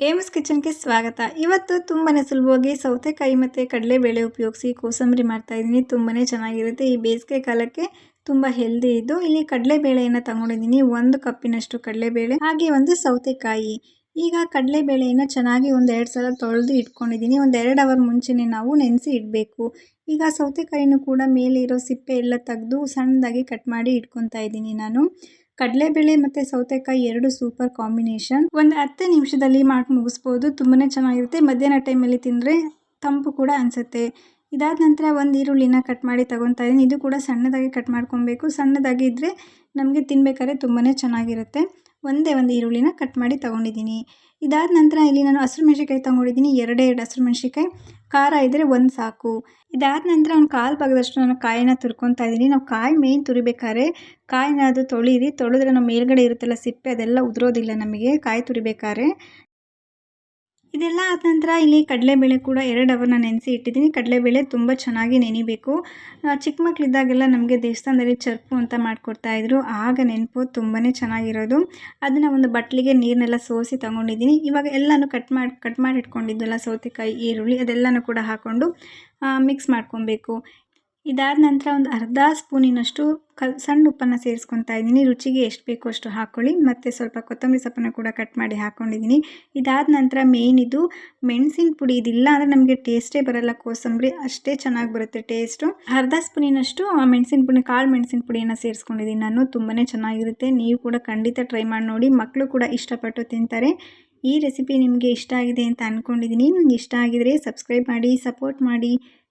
AIIMS ಕಿಚನ್ಗೆ ಸ್ವಾಗತ. ಇವತ್ತು ತುಂಬಾ ಸುಲಭವಾಗಿ ಸೌತೆಕಾಯಿ ಮತ್ತು ಕಡಲೆಬೇಳೆ ಉಪಯೋಗಿಸಿ ಕೋಸಂಬರಿ ಮಾಡ್ತಾ ಇದ್ದೀನಿ. ತುಂಬಾ ಚೆನ್ನಾಗಿರುತ್ತೆ. ಈ ಬೇಸಿಗೆ ಕಾಲಕ್ಕೆ ತುಂಬ ಹೆಲ್ದಿ ಇದ್ದು ಇಲ್ಲಿ ಕಡಲೆಬೇಳೆಯನ್ನು ತಗೊಂಡಿದ್ದೀನಿ. ಒಂದು ಕಪ್ಪಿನಷ್ಟು ಕಡಲೆಬೇಳೆ, ಹಾಗೆ ಒಂದು ಸೌತೆಕಾಯಿ. ಈಗ ಕಡಲೆಬೇಳೆಯನ್ನು ಚೆನ್ನಾಗಿ ಒಂದು ಎರಡು ಸಲ ತೊಳೆದು ಇಟ್ಕೊಂಡಿದ್ದೀನಿ. ಒಂದು ಎರಡು ಅವರ್ ಮುಂಚೆನೇ ನಾವು ನೆನೆಸಿ ಇಡಬೇಕು. ಈಗ ಸೌತೆಕಾಯಿನೂ ಕೂಡ ಮೇಲೆ ಇರೋ ಸಿಪ್ಪೆ ಎಲ್ಲ ತೆಗೆದು ಸಣ್ಣದಾಗಿ ಕಟ್ ಮಾಡಿ ಇಟ್ಕೊತಾ ಇದ್ದೀನಿ ನಾನು. ಕಡಲೆಬೇಳೆ ಮತ್ತು ಸೌತೆಕಾಯಿ ಎರಡು ಸೂಪರ್ ಕಾಂಬಿನೇಷನ್ ಒಂದು ಹತ್ತು ನಿಮಿಷದಲ್ಲಿ ಮಾಡಿ ಮುಗಿಸ್ಬೋದು. ತುಂಬಾ ಚೆನ್ನಾಗಿರುತ್ತೆ. ಮಧ್ಯಾಹ್ನ ಟೈಮಲ್ಲಿ ತಿಂದರೆ ತಂಪು ಕೂಡ ಅನಿಸುತ್ತೆ. ಇದಾದ ನಂತರ ಒಂದು ಈರುಳ್ಳಿನ ಕಟ್ ಮಾಡಿ ತಗೊತಾ ಇದ್ದೀನಿ. ಇದು ಕೂಡ ಸಣ್ಣದಾಗಿ ಕಟ್ ಮಾಡ್ಕೊಬೇಕು. ಸಣ್ಣದಾಗಿ ಇದ್ದರೆ ನಮಗೆ ತಿನ್ಬೇಕಾದ್ರೆ ತುಂಬಾ ಚೆನ್ನಾಗಿರುತ್ತೆ. ಒಂದೇ ಒಂದು ಈರುಳ್ಳಿನ ಕಟ್ ಮಾಡಿ ತೊಗೊಂಡಿದ್ದೀನಿ. ಇದಾದ ನಂತರ ಇಲ್ಲಿ ನಾನು ಹಸಿರು ಮೆಣಸಿಕಾಯಿ ತೊಗೊಂಡಿದ್ದೀನಿ. ಎರಡೇ ಎರಡು ಹಸಿರು ಮೆಣಸಿಕಾಯಿ ಖಾರ ಇದ್ದರೆ ಒಂದು ಸಾಕು. ಇದಾದ ನಂತರ ಒಂದು ಕಾಲು ಭಾಗದಷ್ಟು ನಾನು ಕಾಯಿನ ತುರ್ಕೊತಾ ಇದ್ದೀನಿ. ನಾವು ಕಾಯಿ ಮೇಯ್ನ್ ತುರಿಬೇಕಾದ್ರೆ ಕಾಯಿನ ಅದು ತೊಳೀರಿ. ತೊಳೆದ್ರೆ ನಮ್ಮ ಮೇಲ್ಗಡೆ ಇರುತ್ತಲ್ಲ ಸಿಪ್ಪೆ ಅದೆಲ್ಲ ಉದುರೋದಿಲ್ಲ ನಮಗೆ. ಕಾಯಿ ತುರಿಬೇಕಾದ್ರೆ. ಇದೆಲ್ಲ ಆದ ನಂತರ ಇಲ್ಲಿ ಕಡಲೆಬೇಳೆ ಕೂಡ ಎರಡು ಅವರ್ನ ನೆನೆಸಿ ಇಟ್ಟಿದ್ದೀನಿ. ಕಡಲೆಬೇಳೆ ತುಂಬ ಚೆನ್ನಾಗಿ ನೆನಿಬೇಕು. ಚಿಕ್ಕ ಮಕ್ಕಳಿದ್ದಾಗೆಲ್ಲ ನಮಗೆ ದೇವಸ್ಥಾನದಲ್ಲಿ ಚರ್ಪು ಅಂತ ಮಾಡಿಕೊಡ್ತಾಯಿದ್ರು ಆಗ ನೆನಪು ತುಂಬಾ ಚೆನ್ನಾಗಿರೋದು. ಅದನ್ನು ಒಂದು ಬಟ್ಲಿಗೆ ನೀರನ್ನೆಲ್ಲ ಸೋಸಿ ತೊಗೊಂಡಿದ್ದೀನಿ. ಇವಾಗ ಎಲ್ಲನೂ ಕಟ್ ಮಾಡಿ ಕಟ್ ಮಾಡಿ ಇಟ್ಕೊಂಡಿದ್ದೆಲ್ಲ ಸೌತೆಕಾಯಿ, ಈರುಳ್ಳಿ ಅದೆಲ್ಲನೂ ಕೂಡ ಹಾಕ್ಕೊಂಡು ಮಿಕ್ಸ್ ಮಾಡ್ಕೊಬೇಕು. ಇದಾದ ನಂತರ ಒಂದು ಅರ್ಧ ಸ್ಪೂನಿನಷ್ಟು ಕಲ್, ಸಣ್ಣ ಉಪ್ಪನ್ನು ಸೇರಿಸ್ಕೊತಾ ಇದ್ದೀನಿ. ರುಚಿಗೆ ಎಷ್ಟು ಬೇಕೋ ಅಷ್ಟು ಹಾಕ್ಕೊಳ್ಳಿ ಮತ್ತು ಸ್ವಲ್ಪ ಕೊತ್ತಂಬರಿ ಸೊಪ್ಪನ್ನು ಕೂಡ ಕಟ್ ಮಾಡಿ ಹಾಕ್ಕೊಂಡಿದ್ದೀನಿ ಇದಾದ ನಂತರ ಮೇನ್ ಇದು ಮೆಣಸಿನ ಪುಡಿ. ಇದಿಲ್ಲ ಅಂದರೆ ನಮಗೆ ಟೇಸ್ಟೇ ಬರಲ್ಲ. ಕೋಸಂಬರಿ ಅಷ್ಟೇ ಚೆನ್ನಾಗಿ ಬರುತ್ತೆ ಟೇಸ್ಟು ಅರ್ಧ ಸ್ಪೂನಿನಷ್ಟು ಆ ಮೆಣಸಿನ ಪುಡಿ, ಕಾಳು ಮೆಣಸಿನ ಪುಡಿಯನ್ನು ಸೇರಿಸ್ಕೊಂಡಿದ್ದೀನಿ ನಾನು. ತುಂಬಾ ಚೆನ್ನಾಗಿರುತ್ತೆ. ನೀವು ಕೂಡ ಖಂಡಿತ ಟ್ರೈ ಮಾಡಿ ನೋಡಿ. ಮಕ್ಕಳು ಕೂಡ ಇಷ್ಟಪಟ್ಟು ತಿಂತಾರೆ. ಈ ರೆಸಿಪಿ ನಿಮಗೆ ಇಷ್ಟ ಆಗಿದೆ ಅಂತ ಅಂದ್ಕೊಂಡಿದ್ದೀನಿ ಇಷ್ಟ ಆಗಿದರೆ ಸಬ್ಸ್ಕ್ರೈಬ್ ಮಾಡಿ ಸಪೋರ್ಟ್ ಮಾಡಿ.